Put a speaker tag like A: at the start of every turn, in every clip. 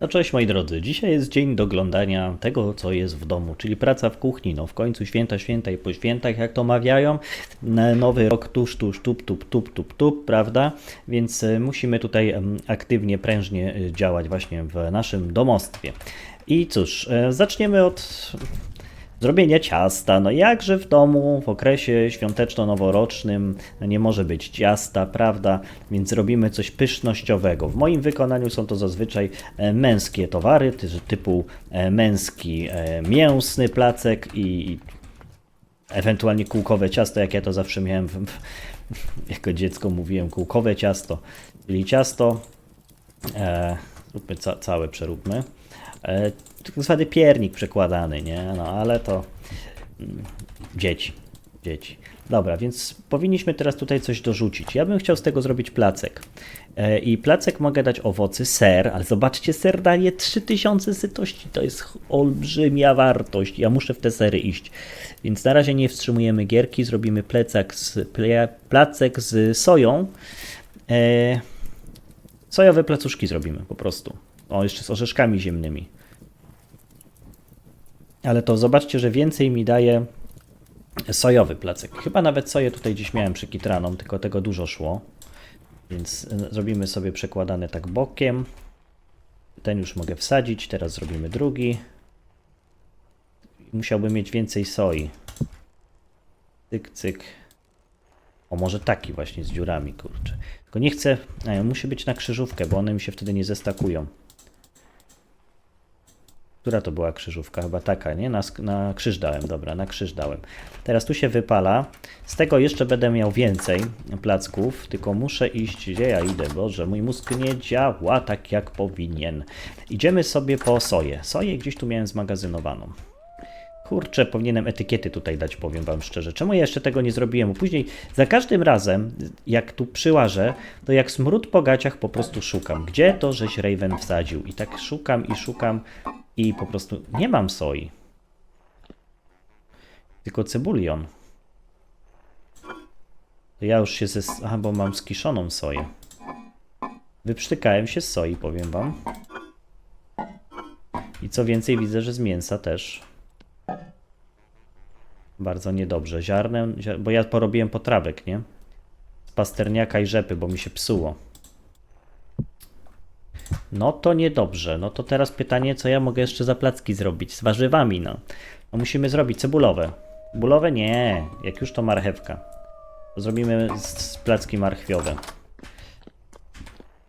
A: No cześć moi drodzy, dzisiaj jest dzień doglądania tego, co jest w domu, czyli praca w kuchni. No w końcu święta, święta i po świętach, jak to mawiają, nowy rok tuż, tuż, tup, tup, tup, tup, tup, prawda? Więc e, musimy tutaj aktywnie, prężnie e, działać właśnie w naszym domostwie. I cóż, e, zaczniemy od Zrobienie ciasta. No jakże w domu w okresie świąteczno-noworocznym nie może być ciasta, prawda? Więc robimy coś pysznościowego. W moim wykonaniu są to zazwyczaj e, męskie towary, ty- typu e, męski e, mięsny placek i ewentualnie kółkowe ciasto, jak ja to zawsze miałem w, jako dziecko mówiłem kółkowe ciasto, czyli ciasto e, całe przeróbmy. Tak zwany piernik przekładany, nie? No ale to mm, dzieci, dzieci. Dobra, więc powinniśmy teraz tutaj coś dorzucić. Ja bym chciał z tego zrobić placek. E, I placek mogę dać owocy, ser, ale zobaczcie, ser daje 3000 sytości. To jest olbrzymia wartość. Ja muszę w te sery iść. Więc na razie nie wstrzymujemy gierki, zrobimy plecak z, placek z soją. E, sojowe placuszki zrobimy po prostu. O, jeszcze z orzeszkami ziemnymi. Ale to zobaczcie, że więcej mi daje sojowy placek. Chyba nawet soję tutaj gdzieś miałem przykitraną, tylko tego dużo szło. Więc y, zrobimy sobie przekładany tak bokiem. Ten już mogę wsadzić, teraz zrobimy drugi. Musiałbym mieć więcej soi. Cyk, cyk. O, może taki właśnie z dziurami, kurczę. Tylko nie chcę, musi być na krzyżówkę, bo one mi się wtedy nie zestakują. Która to była krzyżówka? Chyba taka, nie? Na, na krzyż dałem, dobra, na krzyż dałem. Teraz tu się wypala. Z tego jeszcze będę miał więcej placków, tylko muszę iść. Gdzie ja idę? Boże, mój mózg nie działa tak jak powinien. Idziemy sobie po soję. Soję gdzieś tu miałem zmagazynowaną. Kurczę, powinienem etykiety tutaj dać, powiem wam szczerze. Czemu ja jeszcze tego nie zrobiłem? Później, za każdym razem, jak tu przyłażę, to jak smród po gaciach po prostu szukam. Gdzie to żeś Raven wsadził? I tak szukam i szukam i po prostu nie mam soi. Tylko cebulion. To ja już się ze... Aha, bo mam skiszoną soję. Wyprztykałem się z soi, powiem wam. I co więcej, widzę, że z mięsa też. Bardzo niedobrze. Ziarnem, zia- bo ja porobiłem potrawek, nie? Z pasterniaka i rzepy, bo mi się psuło. No to niedobrze. No to teraz pytanie, co ja mogę jeszcze za placki zrobić z warzywami, no. no musimy zrobić cebulowe. Cebulowe? Nie. Jak już to marchewka. To zrobimy z, placki marchwiowe.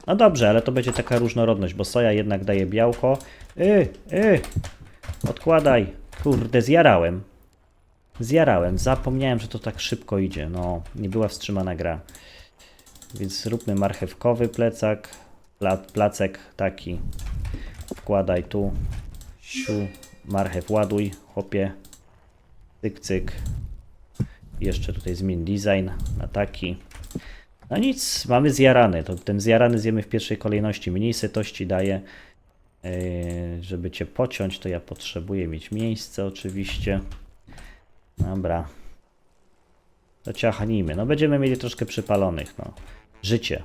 A: No dobrze, ale to będzie taka różnorodność, bo soja jednak daje białko. Y, y, odkładaj. Kurde, zjarałem. Zjarałem. Zapomniałem, że to tak szybko idzie. No, nie była wstrzymana gra. Więc zróbmy marchewkowy plecak. Pla, placek taki. Wkładaj tu. Siu. Marchew ładuj, chłopie. Cyk, cyk. Jeszcze tutaj zmień design na taki. No nic, mamy zjarany. To ten zjarany zjemy w pierwszej kolejności. Mniej sytości daje. Yy, żeby cię pociąć, to ja potrzebuję mieć miejsce oczywiście. Dobra. To ciachnijmy. No będziemy mieli troszkę przypalonych, no. Życie.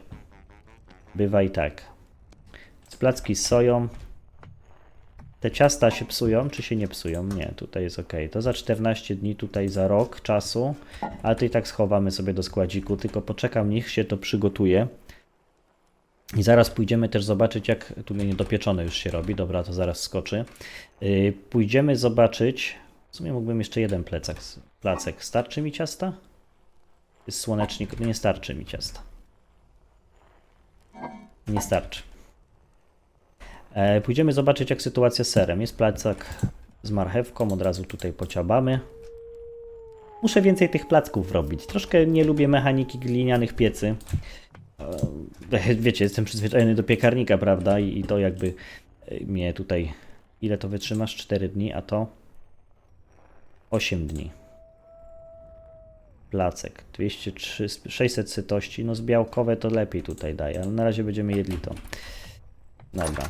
A: Bywa i tak. Placki z soją. Te ciasta się psują, czy się nie psują? Nie, tutaj jest ok. To za 14 dni, tutaj za rok czasu, ale to i tak schowamy sobie do składziku, tylko poczekam, niech się to przygotuje. I zaraz pójdziemy też zobaczyć, jak tu niedopieczone już się robi. Dobra, to zaraz skoczy. Yy, pójdziemy zobaczyć. W sumie mógłbym jeszcze jeden plecak, placek. Starczy mi ciasta? Jest słonecznik, nie starczy mi ciasta. Nie starczy. E, pójdziemy zobaczyć, jak sytuacja z serem. Jest placek z marchewką, od razu tutaj pociabamy. Muszę więcej tych placków robić. Troszkę nie lubię mechaniki glinianych piecy. E, Wiecie, jestem przyzwyczajony do piekarnika, prawda? I, i to jakby e, mnie tutaj. Ile to wytrzymasz? 4 dni, a to 8 dni. Placek 203, 600 sytości. No z białkowe to lepiej tutaj daje, ale na razie będziemy jedli to. Dobra.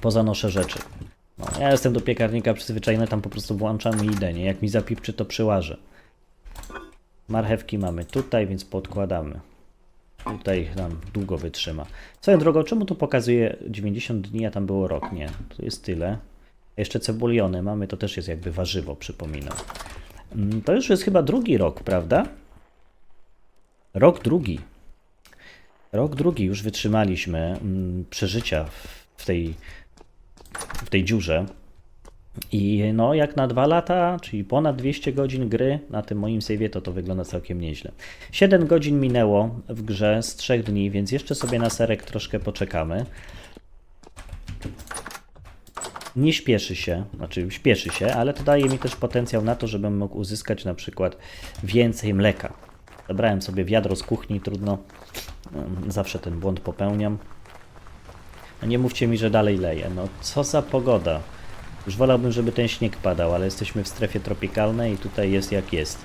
A: Pozanoszę rzeczy. No, ja jestem do piekarnika przyzwyczajony, tam po prostu włączam i idę, nie? Jak mi zapipczy, to przyłażę. Marchewki mamy tutaj, więc podkładamy. tutaj nam długo wytrzyma. Swoją drogą, czemu tu pokazuje 90 dni, a tam było rok? Nie, to jest tyle. Jeszcze cebuliony mamy, to też jest jakby warzywo, przypominam. Mm, To już jest chyba drugi rok, prawda? Rok drugi. Rok drugi już wytrzymaliśmy mm, przeżycia w- tej, w tej dziurze. I no, jak na dwa lata, czyli ponad 200 godzin gry na tym moim save'ie, to to wygląda całkiem nieźle. 7 godzin minęło w grze z 3 dni, więc jeszcze sobie na serek troszkę poczekamy. Nie śpieszy się, znaczy śpieszy się, ale to daje mi też potencjał na to, żebym mógł uzyskać na przykład więcej mleka. Zabrałem sobie wiadro z kuchni, trudno, zawsze ten błąd popełniam. No nie mówcie mi, że dalej leje. No co za pogoda. Już wolałbym, żeby ten śnieg padał, ale jesteśmy w strefie tropikalnej i tutaj jest jak jest.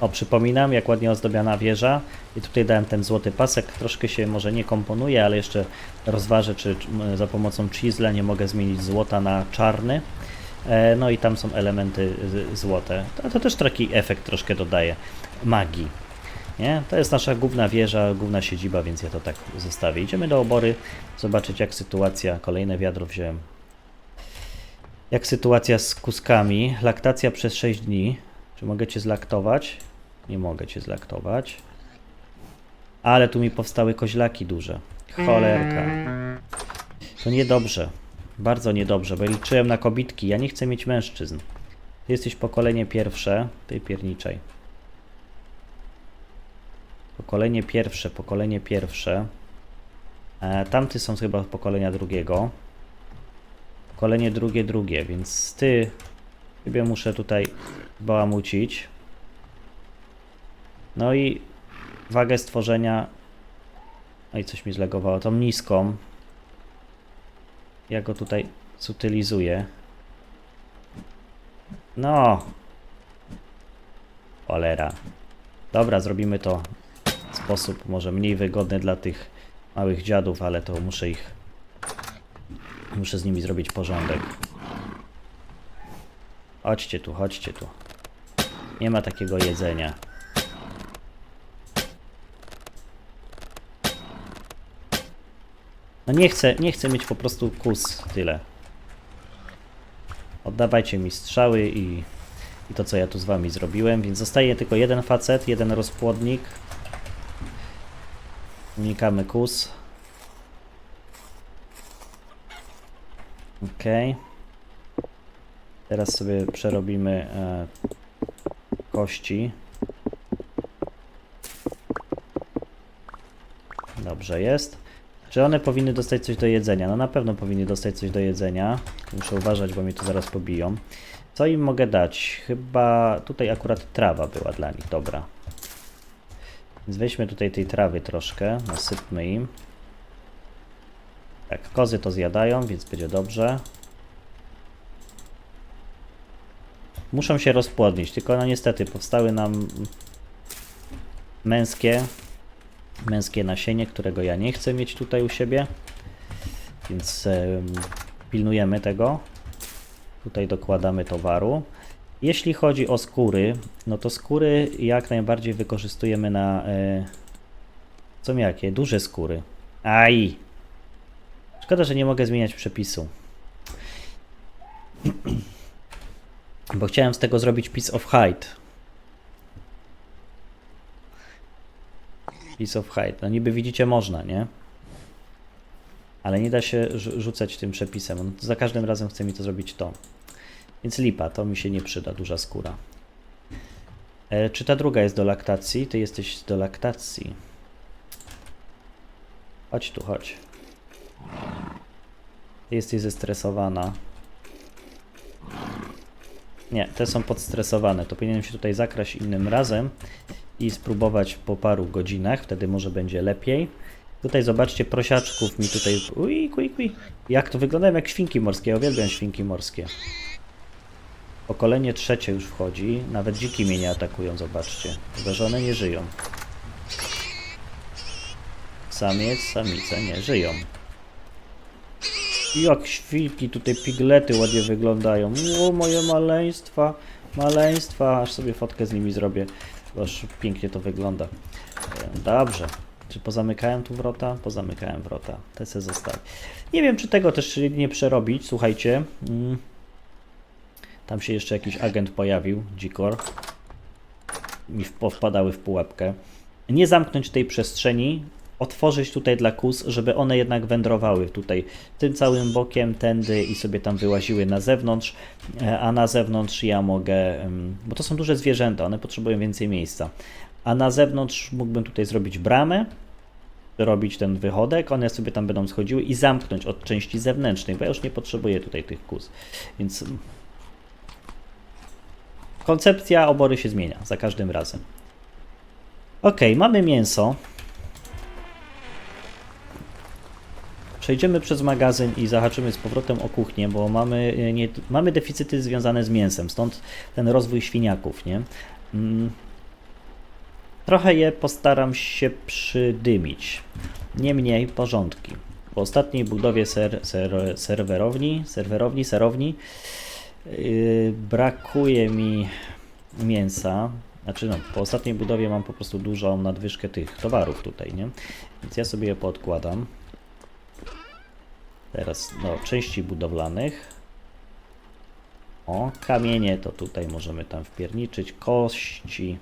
A: O, przypominam, jak ładnie ozdobiona wieża. I tutaj dałem ten złoty pasek. Troszkę się może nie komponuje, ale jeszcze rozważę, czy za pomocą chisla nie mogę zmienić złota na czarny. E, No i tam są elementy złote. To, to też taki efekt troszkę dodaje magii. Nie? To jest nasza główna wieża, główna siedziba, więc ja to tak zostawię. Idziemy do obory, zobaczyć jak sytuacja. Kolejne wiadro wziąłem. Jak sytuacja z kuskami. Laktacja przez 6 dni. Czy mogę cię zlaktować? Nie mogę cię zlaktować. Ale tu mi powstały koźlaki duże. Cholerka. To niedobrze. Bardzo niedobrze, bo liczyłem na kobitki. Ja nie chcę mieć mężczyzn. Ty jesteś pokolenie pierwsze. Ty pierniczaj. Pokolenie pierwsze, pokolenie pierwsze. E, tamty są chyba pokolenia drugiego. Pokolenie drugie, drugie, więc ty, ciebie muszę tutaj bałamucić. No i wagę stworzenia. No i coś mi zlegowało. Tą niską. Ja go tutaj zutylizuję. No. Cholera. Dobra, zrobimy to w sposób może mniej wygodny dla tych małych dziadów, ale to muszę ich. Muszę z nimi zrobić porządek. Chodźcie tu, chodźcie tu. Nie ma takiego jedzenia. No nie chcę, nie chcę mieć po prostu kus, tyle. Oddawajcie mi strzały i, i to co ja tu z wami zrobiłem, więc zostaje tylko jeden facet, jeden rozpłodnik. Unikamy kus. Ok. Teraz sobie przerobimy e, kości. Dobrze jest. Czy one powinny dostać coś do jedzenia? No na pewno powinny dostać coś do jedzenia. Muszę uważać, bo mnie tu zaraz pobiją. Co im mogę dać? Chyba tutaj akurat trawa była dla nich. Dobra. Więc weźmy tutaj tej trawy troszkę, nasypmy im. Tak, kozy to zjadają, więc będzie dobrze. Muszą się rozpłodnić, tylko no niestety powstały nam męskie, męskie nasienie, którego ja nie chcę mieć tutaj u siebie. Więc em, pilnujemy tego. Tutaj dokładamy towaru. Jeśli chodzi o skóry, no to skóry jak najbardziej wykorzystujemy na. E, co jakie? Duże skóry. Aj! Szkoda, że nie mogę zmieniać przepisu. Bo chciałem z tego zrobić piece of hide. Piece of hide. No niby widzicie można, nie? Ale nie da się rzu- rzucać tym przepisem. On za każdym razem chce mi to zrobić to. Więc lipa, to mi się nie przyda, duża skóra. E, czy ta druga jest do laktacji? Ty jesteś do laktacji. Chodź tu, chodź. Ty jesteś zestresowana. Nie, te są podstresowane. To powinienem się tutaj zakraść innym razem i spróbować po paru godzinach. Wtedy może będzie lepiej. Tutaj zobaczcie, prosiaczków mi tutaj. Uj, kuj, kuj. Jak to wyglądają jak świnki morskie. Ja uwielbiam świnki morskie. Pokolenie trzecie już wchodzi. Nawet dziki mnie nie atakują, zobaczcie. Chyba, że one nie żyją. Samiec, samice nie żyją. Jak świnki, tutaj piglety ładnie wyglądają. O, moje maleństwa. Maleństwa, aż sobie fotkę z nimi zrobię, aż pięknie to wygląda. E, Dobrze. Czy pozamykałem tu wrota? Pozamykałem wrota. Te se zostały. Nie wiem, czy tego też nie przerobić. Słuchajcie. Mm. Tam się jeszcze jakiś agent pojawił, dzikor. Mi w- powpadały w pułapkę. Nie zamknąć tej przestrzeni, otworzyć tutaj dla kus, żeby one jednak wędrowały tutaj tym całym bokiem, tędy i sobie tam wyłaziły na zewnątrz, e, a na zewnątrz ja mogę, bo to są duże zwierzęta, one potrzebują więcej miejsca, a na zewnątrz mógłbym tutaj zrobić bramę, robić ten wychodek, one sobie tam będą schodziły i zamknąć od części zewnętrznej, bo ja już nie potrzebuję tutaj tych kus, więc koncepcja obory się zmienia za każdym razem. Ok, mamy mięso. Przejdziemy przez magazyn i zahaczymy z powrotem o kuchnię, bo mamy, e, nie, mamy deficyty związane z mięsem, stąd ten rozwój świniaków, nie? Mm. Trochę je postaram się przydymić. Niemniej porządki. Po ostatniej budowie ser, ser, serwerowni, serwerowni, serowni yy, brakuje mi mięsa. Znaczy no, po ostatniej budowie mam po prostu dużą nadwyżkę tych towarów tutaj, nie? Więc ja sobie je podkładam. Teraz, no, części budowlanych. O, kamienie to tutaj możemy tam wpierniczyć. Kości.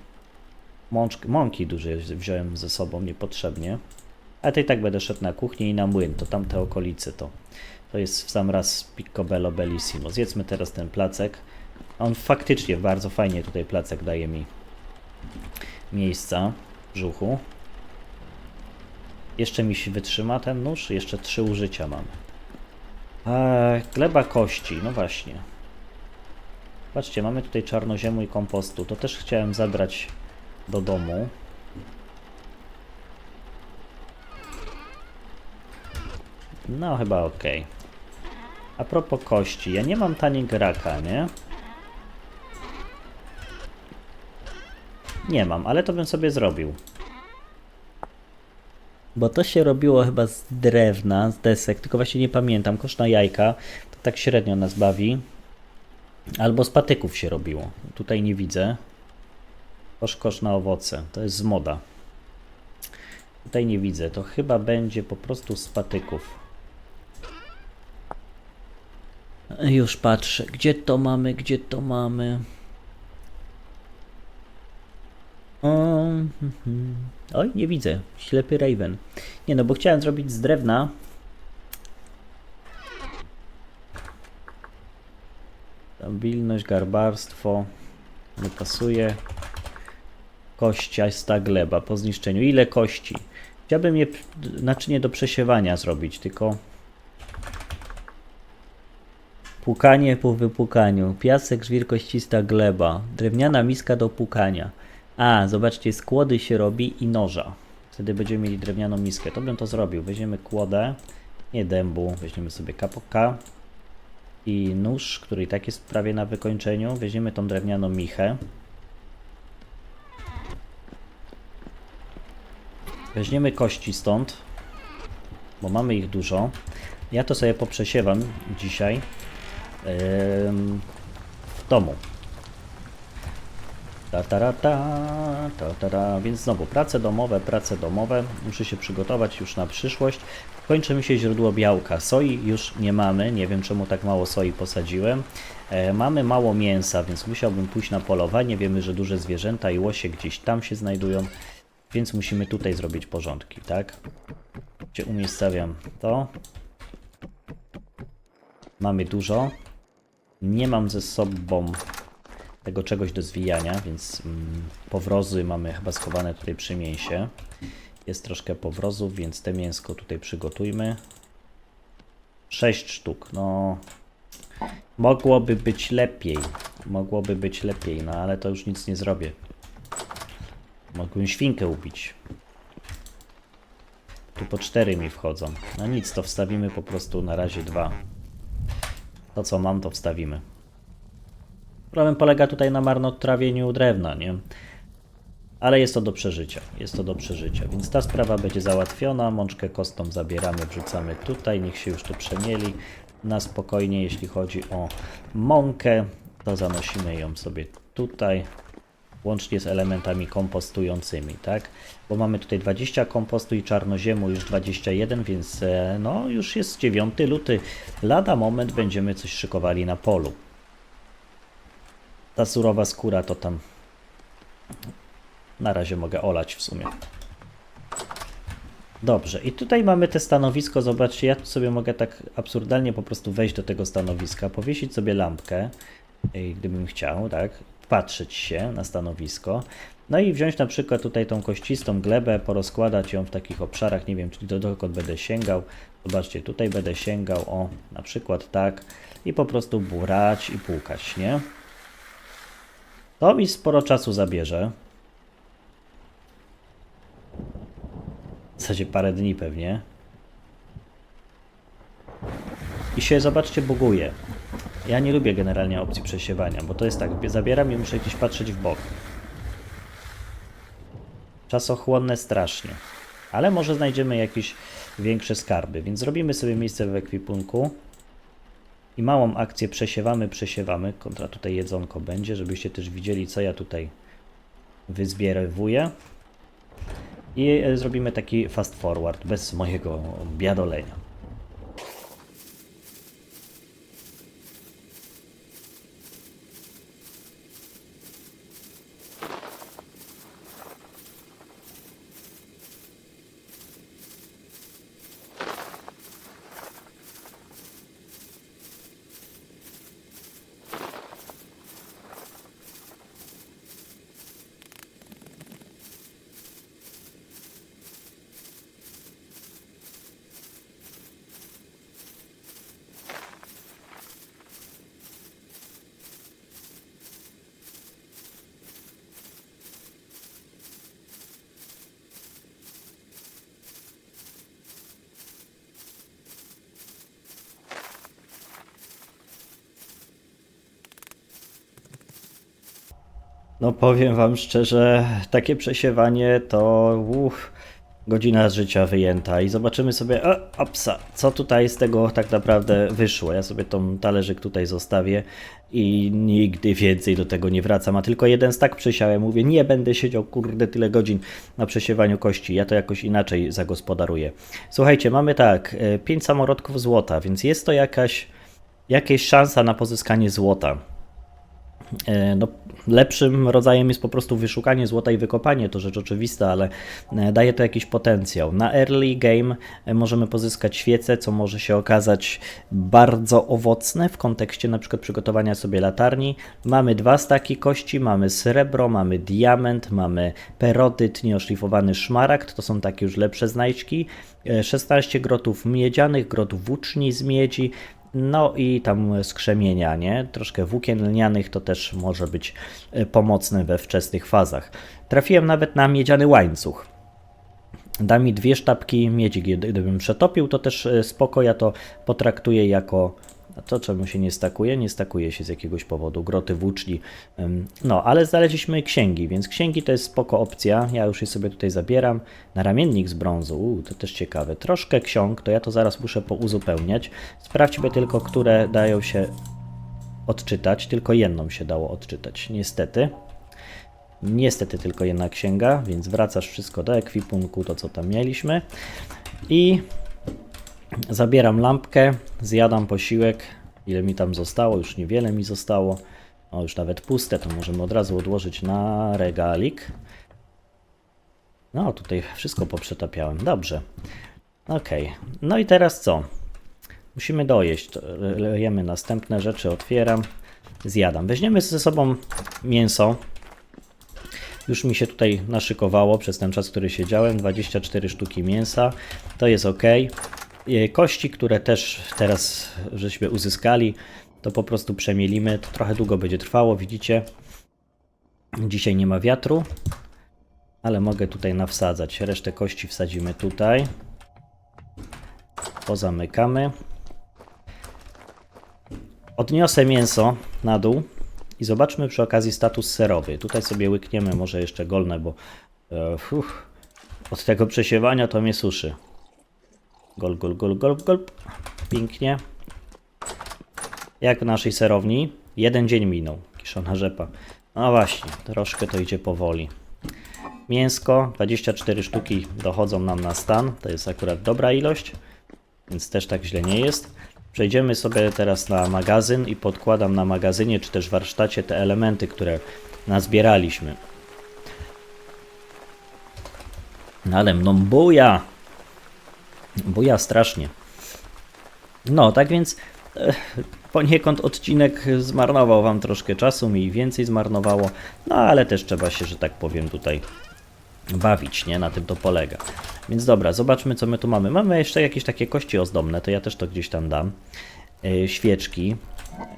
A: Mączk, mąki duże wziąłem ze sobą niepotrzebnie. Ale to i tak będę szedł na kuchnię i na młyn. To tamte okolice to. To jest w sam raz Piccobello Bellissimo. Zjedzmy teraz ten placek. On faktycznie bardzo fajnie tutaj placek daje mi miejsca w brzuchu. Jeszcze mi się wytrzyma ten nóż. Jeszcze trzy użycia mamy. Gleba kości, no właśnie. Patrzcie, mamy tutaj czarnoziemu i kompostu. To też chciałem zabrać do domu. No, chyba ok. A propos kości, ja nie mam tanig raka, nie? Nie mam, ale to bym sobie zrobił. Bo to się robiło chyba z drewna, z desek, tylko właśnie nie pamiętam. Kosz na jajka, to tak średnio nas bawi. Albo z patyków się robiło. Tutaj nie widzę. Kosz, kosz na owoce, to jest z moda. Tutaj nie widzę, to chyba będzie po prostu z patyków. Już patrzę, gdzie to mamy, gdzie to mamy. O, mhm. Oj, nie widzę. Ślepy Raven. Nie no, bo chciałem zrobić z drewna. Stabilność, garbarstwo. Nie pasuje. Kościasta gleba po zniszczeniu. Ile kości? Chciałbym je naczynie do przesiewania zrobić, tylko... Płukanie po wypłukaniu. Piasek, żwir, koścista gleba. Drewniana miska do płukania. A, zobaczcie, z kłody się robi i noża. Wtedy będziemy mieli drewnianą miskę. To bym to zrobił. Weźmiemy kłodę, nie dębu, weźmiemy sobie kapoka i nóż, który i tak jest prawie na wykończeniu. Weźmiemy tą drewnianą michę. Weźmiemy kości stąd, bo mamy ich dużo. Ja to sobie poprzesiewam dzisiaj em, w domu. Ta, ta, ta, ta, ta, ta, ta. Więc znowu prace domowe, prace domowe. Muszę się przygotować już na przyszłość. Kończy mi się źródło białka. Soi już nie mamy. Nie wiem czemu tak mało soi posadziłem. E, mamy mało mięsa, więc musiałbym pójść na polowanie. Wiemy, że duże zwierzęta i łosie gdzieś tam się znajdują. Więc musimy tutaj zrobić porządki, tak? Gdzie umiejscawiam to. Mamy dużo. Nie mam ze sobą tego czegoś do zwijania, więc mm, powrozy mamy chyba schowane tutaj przy mięsie. Jest troszkę powrozów, więc te mięsko tutaj przygotujmy. 6 sztuk, no mogłoby być lepiej. Mogłoby być lepiej, no ale to już nic nie zrobię. Mogłem świnkę ubić. Tu po cztery mi wchodzą. No nic, to wstawimy po prostu na razie dwa. To co mam, to wstawimy. Problem polega tutaj na marnotrawieniu drewna, nie? Ale jest to do przeżycia, jest to do przeżycia, więc ta sprawa będzie załatwiona. Mączkę kostą zabieramy, wrzucamy tutaj, niech się już tu przemieli na spokojnie, jeśli chodzi o mąkę. To zanosimy ją sobie tutaj, łącznie z elementami kompostującymi, tak? Bo mamy tutaj 20 kompostu i czarnoziemu już 21, więc e, no już jest 9 luty. Lada moment będziemy coś szykowali na polu. Ta surowa skóra to tam na razie mogę olać w sumie. Dobrze, i tutaj mamy te stanowisko. Zobaczcie, ja tu sobie mogę tak absurdalnie po prostu wejść do tego stanowiska, powiesić sobie lampkę, gdybym chciał, tak? Patrzeć się na stanowisko. No i wziąć na przykład tutaj tą kościstą glebę, porozkładać ją w takich obszarach, nie wiem, czyli do dokąd będę sięgał. Zobaczcie, tutaj będę sięgał, o, na przykład tak, i po prostu burać i płukać, nie? To mi sporo czasu zabierze. W zasadzie parę dni pewnie. I się, zobaczcie, buguje. Ja nie lubię generalnie opcji przesiewania, bo to jest tak, zabieram i muszę gdzieś patrzeć w bok. Czasochłonne strasznie. Ale może znajdziemy jakieś większe skarby, więc zrobimy sobie miejsce w ekwipunku. I małą akcję przesiewamy, przesiewamy. Kontra tutaj jedzonko będzie, żebyście też widzieli, co ja tutaj wyzbierowuję. I e, zrobimy taki fast forward, bez mojego biadolenia. No powiem wam szczerze, takie przesiewanie to uff, godzina życia wyjęta i zobaczymy sobie, o, opsa, co tutaj z tego tak naprawdę wyszło. Ja sobie tą talerzyk tutaj zostawię i nigdy więcej do tego nie wracam, a tylko jeden stak przesiałem. Mówię, nie będę siedział kurde tyle godzin na przesiewaniu kości, ja to jakoś inaczej zagospodaruję. Słuchajcie, mamy tak, 5 samorodków złota, więc jest to jakaś, jakaś szansa na pozyskanie złota. E, No, lepszym rodzajem jest po prostu wyszukanie złota i wykopanie, to rzecz oczywista, ale e, daje to jakiś potencjał. Na early game e, możemy pozyskać świecę, co może się okazać bardzo owocne w kontekście na przykład przygotowania sobie latarni. Mamy dwa staki kości, mamy srebro, mamy diament, mamy perodyt, nieoszlifowany szmaragd, to są takie już lepsze znajdźki. E, 16 grotów miedzianych, grot włóczni z miedzi, no i tam skrzemienia, nie? Troszkę włókien lnianych to też może być e, pomocne we wczesnych fazach. Trafiłem nawet na miedziany łańcuch. Da mi dwie sztabki miedzi, gdy- gdybym przetopił, to też e, spoko, ja to potraktuję jako... To czemu się nie stakuje? Nie stakuje się z jakiegoś powodu. Groty włóczni. No, ale znaleźliśmy księgi, więc księgi to jest spoko opcja. Ja już je sobie tutaj zabieram. Na ramiennik z brązu, to też ciekawe. Troszkę ksiąg, to ja to zaraz muszę pouzupełniać. Sprawdźmy tylko, które dają się odczytać. Tylko jedną się dało odczytać, niestety. Niestety tylko jedna księga, więc wracasz wszystko do ekwipunku, to co tam mieliśmy. I zabieram lampkę, zjadam posiłek. Ile mi tam zostało? Już niewiele mi zostało. O, już nawet puste, to możemy od razu odłożyć na regalik. No, tutaj wszystko poprzetapiałem. Dobrze. Okej. No i teraz co? Musimy dojeść. Lejemy następne rzeczy, otwieram, zjadam. Weźmiemy ze sobą mięso. Już mi się tutaj naszykowało przez ten czas, który siedziałem. 24 sztuki mięsa. To jest ok. Kości, które też teraz żeśmy uzyskali, to po prostu przemielimy. To trochę długo będzie trwało, widzicie. Dzisiaj nie ma wiatru, ale mogę tutaj nawsadzać. Resztę kości wsadzimy tutaj. Pozamykamy. Odniosę mięso na dół i zobaczmy przy okazji status serowy. Tutaj sobie łykniemy może jeszcze golne, bo e, od tego przesiewania to mnie suszy. Gol, gol, gol, gol, gol. Pięknie. Jak w naszej serowni. Jeden dzień minął. Kiszona rzepa. No właśnie, troszkę to idzie powoli. Mięsko, 24 sztuki dochodzą nam na stan. To jest akurat dobra ilość, więc też tak źle nie jest. Przejdziemy sobie teraz na magazyn i podkładam na magazynie czy też warsztacie te elementy, które nazbieraliśmy. No ale mną buja! Buja strasznie. No, tak więc e, poniekąd odcinek zmarnował Wam troszkę czasu, mi więcej zmarnowało, no ale też trzeba się, że tak powiem, tutaj bawić, nie? Na tym to polega. Więc dobra, zobaczmy co my tu mamy. Mamy jeszcze jakieś takie kości ozdobne, to ja też to gdzieś tam dam. Yy, świeczki,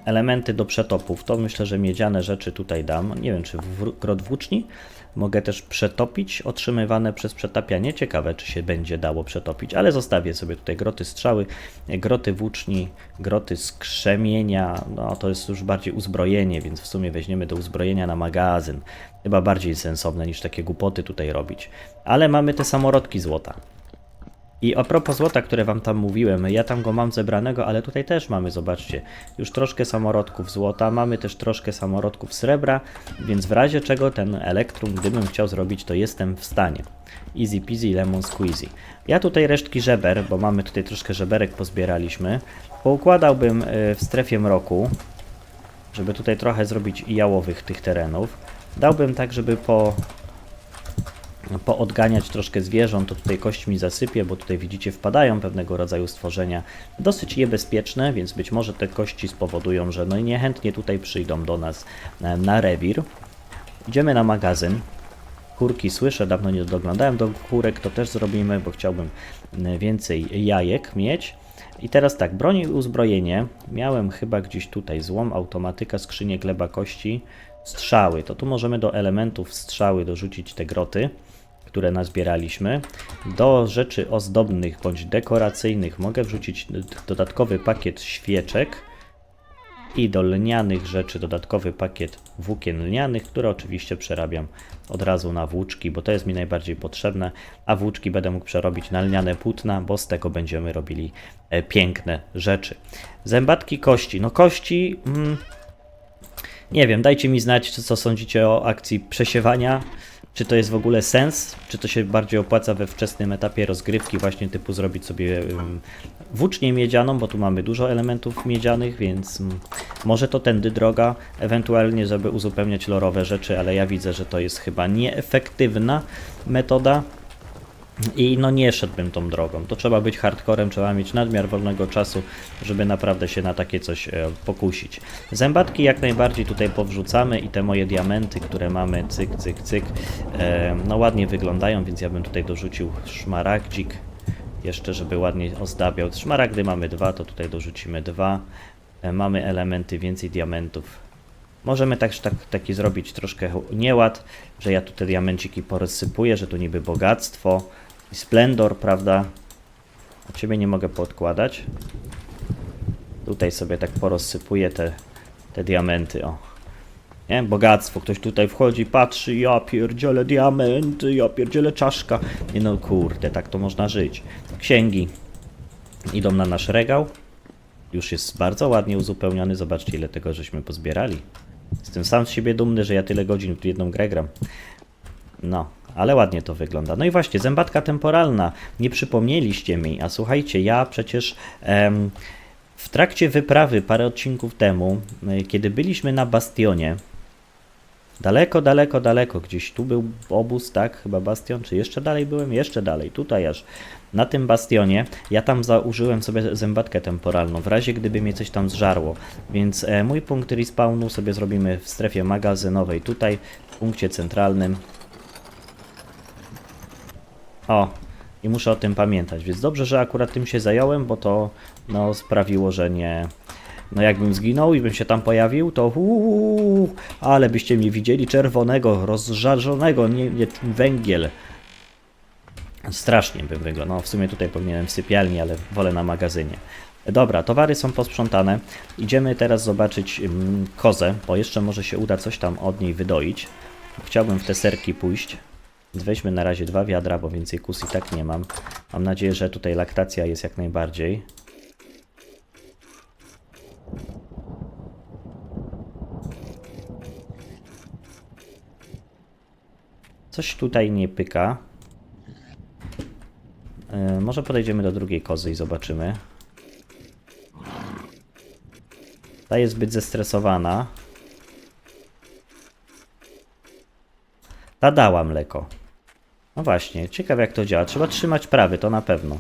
A: elementy do przetopów, to myślę, że miedziane rzeczy tutaj dam. Nie wiem, czy w, grot włóczni mogę też przetopić, otrzymywane przez przetapianie. Ciekawe, czy się będzie dało przetopić, ale zostawię sobie tutaj groty strzały, groty włóczni, groty skrzemienia, no to jest już bardziej uzbrojenie, więc w sumie weźmiemy do uzbrojenia na magazyn. Chyba bardziej sensowne niż takie głupoty tutaj robić. Ale mamy te samorodki złota. I a propos złota, które wam tam mówiłem, ja tam go mam zebranego, ale tutaj też mamy, zobaczcie, już troszkę samorodków złota, mamy też troszkę samorodków srebra, więc w razie czego ten elektrum, gdybym chciał zrobić, to jestem w stanie. Easy peasy, lemon squeezy. Ja tutaj resztki żeber, bo mamy tutaj troszkę żeberek pozbieraliśmy, poukładałbym y, w strefie mroku, żeby tutaj trochę zrobić jałowych tych terenów. Dałbym tak, żeby po poodganiać troszkę zwierząt, to tutaj kość mi zasypie, bo tutaj widzicie wpadają pewnego rodzaju stworzenia dosyć niebezpieczne, więc być może te kości spowodują, że no i niechętnie tutaj przyjdą do nas e, na rewir. Idziemy na magazyn. Kurki słyszę, dawno nie doglądałem do kurek, to też zrobimy, bo chciałbym e, więcej jajek mieć. I teraz tak, broń i uzbrojenie. Miałem chyba gdzieś tutaj złom, automatyka, skrzynię gleba kości, strzały. To tu możemy do elementów strzały dorzucić te groty które nazbieraliśmy. Do rzeczy ozdobnych bądź dekoracyjnych mogę wrzucić dodatkowy pakiet świeczek i do lnianych rzeczy dodatkowy pakiet włókien lnianych, które oczywiście przerabiam od razu na włóczki, bo to jest mi najbardziej potrzebne, a włóczki będę mógł przerobić na lniane płótna, bo z tego będziemy robili e, piękne rzeczy. Zębatki kości. No kości... Mm, nie wiem, dajcie mi znać, co sądzicie o akcji przesiewania czy to jest w ogóle sens, czy to się bardziej opłaca we wczesnym etapie rozgrywki, właśnie typu zrobić sobie włócznię miedzianą, bo tu mamy dużo elementów miedzianych, więc może to tędy droga, ewentualnie żeby uzupełniać lorowe rzeczy, ale ja widzę, że to jest chyba nieefektywna metoda. I no nie szedłbym tą drogą. To trzeba być hardcorem, trzeba mieć nadmiar wolnego czasu, żeby naprawdę się na takie coś e, pokusić. Zębatki jak najbardziej tutaj powrzucamy i te moje diamenty, które mamy, cyk, cyk, cyk, e, no ładnie wyglądają, więc ja bym tutaj dorzucił szmaragdzik, jeszcze żeby ładnie ozdabiał. Szmaragdy mamy dwa, to tutaj dorzucimy dwa. E, mamy elementy, więcej diamentów. Możemy tak, tak, taki zrobić troszkę nieład, że ja tu te diamenciki porozsypuję, że tu niby bogactwo, i Splendor, prawda? A ciebie nie mogę podkładać. Tutaj sobie tak porozsypuję te, te diamenty, o. Nie? Bogactwo. Ktoś tutaj wchodzi, patrzy, ja pierdzielę diamenty, ja pierdzielę czaszka. Nie no, kurde, tak to można żyć. Księgi idą na nasz regał. Już jest bardzo ładnie uzupełniony. Zobaczcie, ile tego żeśmy pozbierali. Jestem sam z siebie dumny, że ja tyle godzin w jedną grę gram. No, ale ładnie to wygląda. No i właśnie, zębatka temporalna. Nie przypomnieliście mi, a słuchajcie, ja przecież em, w trakcie wyprawy parę odcinków temu, y, kiedy byliśmy na Bastionie, daleko, daleko, daleko, gdzieś tu był obóz, tak, chyba Bastion, czy jeszcze dalej byłem? Jeszcze dalej, tutaj aż. Na tym bastionie ja tam zaużyłem sobie zębatkę temporalną, w razie gdyby mnie coś tam zżarło. Więc e, mój punkt respawnu sobie zrobimy w strefie magazynowej, tutaj w punkcie centralnym. O, i muszę o tym pamiętać, więc dobrze, że akurat tym się zająłem, bo to no, sprawiło, że nie... No jakbym zginął i bym się tam pojawił, to uuu, ale byście mnie widzieli czerwonego, rozżarzonego, nie, nie węgiel. Strasznie by wyglądał. No, w sumie tutaj powinienem w sypialni, ale wolę na magazynie. Dobra, towary są posprzątane. Idziemy teraz zobaczyć mm, kozę, bo jeszcze może się uda coś tam od niej wydoić. Chciałbym w te serki pójść. Weźmy na razie dwa wiadra, bo więcej kus i tak nie mam. Mam nadzieję, że tutaj laktacja jest jak najbardziej. Coś tutaj nie pyka. E, może podejdziemy do drugiej kozy i zobaczymy. Ta jest zbyt zestresowana. Ta dała mleko. No właśnie, ciekawe jak to działa. Trzeba trzymać prawy, to na pewno.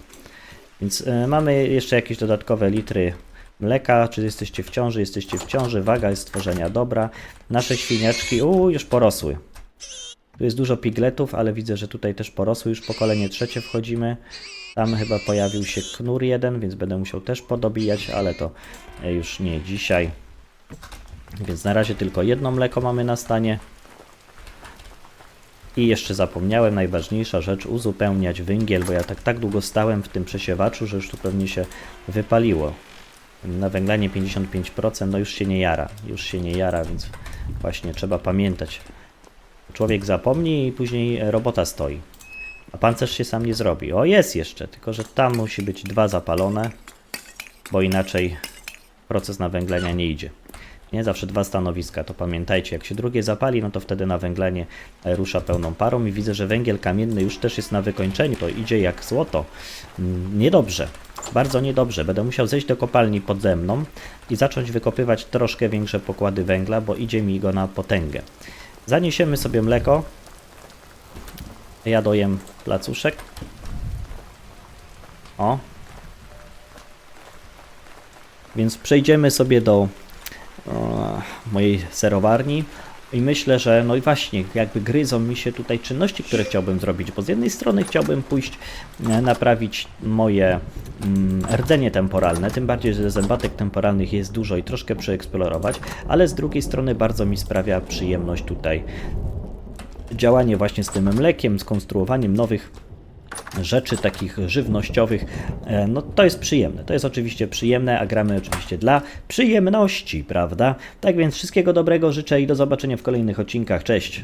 A: Więc y, mamy jeszcze jakieś dodatkowe litry mleka. Czy jesteście w ciąży? Jesteście w ciąży. Waga jest stworzenia dobra. Nasze świniaczki, u, już porosły. Tu jest dużo pigletów, ale widzę, że tutaj też porosły. Już pokolenie trzecie wchodzimy. Tam chyba pojawił się knur jeden, więc będę musiał też podobijać, ale to e, już nie dzisiaj. Więc na razie tylko jedno mleko mamy na stanie. I jeszcze zapomniałem, najważniejsza rzecz, uzupełniać węgiel, bo ja tak, tak długo stałem w tym przesiewaczu, że już tu pewnie się wypaliło. Na węglanie 55%, no już się nie jara, już się nie jara, więc właśnie trzeba pamiętać. Człowiek zapomni i później robota stoi. A pancerz się sam nie zrobi. O, jest jeszcze, tylko że tam musi być dwa zapalone, bo inaczej proces nawęglenia nie idzie. Nie zawsze dwa stanowiska, to pamiętajcie, jak się drugie zapali, no to wtedy nawęglenie rusza pełną parą i widzę, że węgiel kamienny już też jest na wykończeniu, to idzie jak złoto. Mm, Niedobrze, bardzo niedobrze. Będę musiał zejść do kopalni pode mną i zacząć wykopywać troszkę większe pokłady węgla, bo idzie mi go na potęgę. Zaniesiemy sobie mleko. Ja dojem placuszek. O. Więc przejdziemy sobie do o, mojej serowarni i myślę, że no i właśnie, jakby gryzą mi się tutaj czynności, które chciałbym zrobić, bo z jednej strony chciałbym pójść e, naprawić moje mm, rdzenie temporalne, tym bardziej, że zębatek temporalnych jest dużo i troszkę przeeksplorować, ale z drugiej strony bardzo mi sprawia przyjemność tutaj działanie właśnie z tym mlekiem, z konstruowaniem nowych rzeczy takich żywnościowych, e, no to jest przyjemne. To jest oczywiście przyjemne, a gramy oczywiście dla przyjemności, prawda? Tak więc wszystkiego dobrego życzę i do zobaczenia w kolejnych odcinkach. Cześć!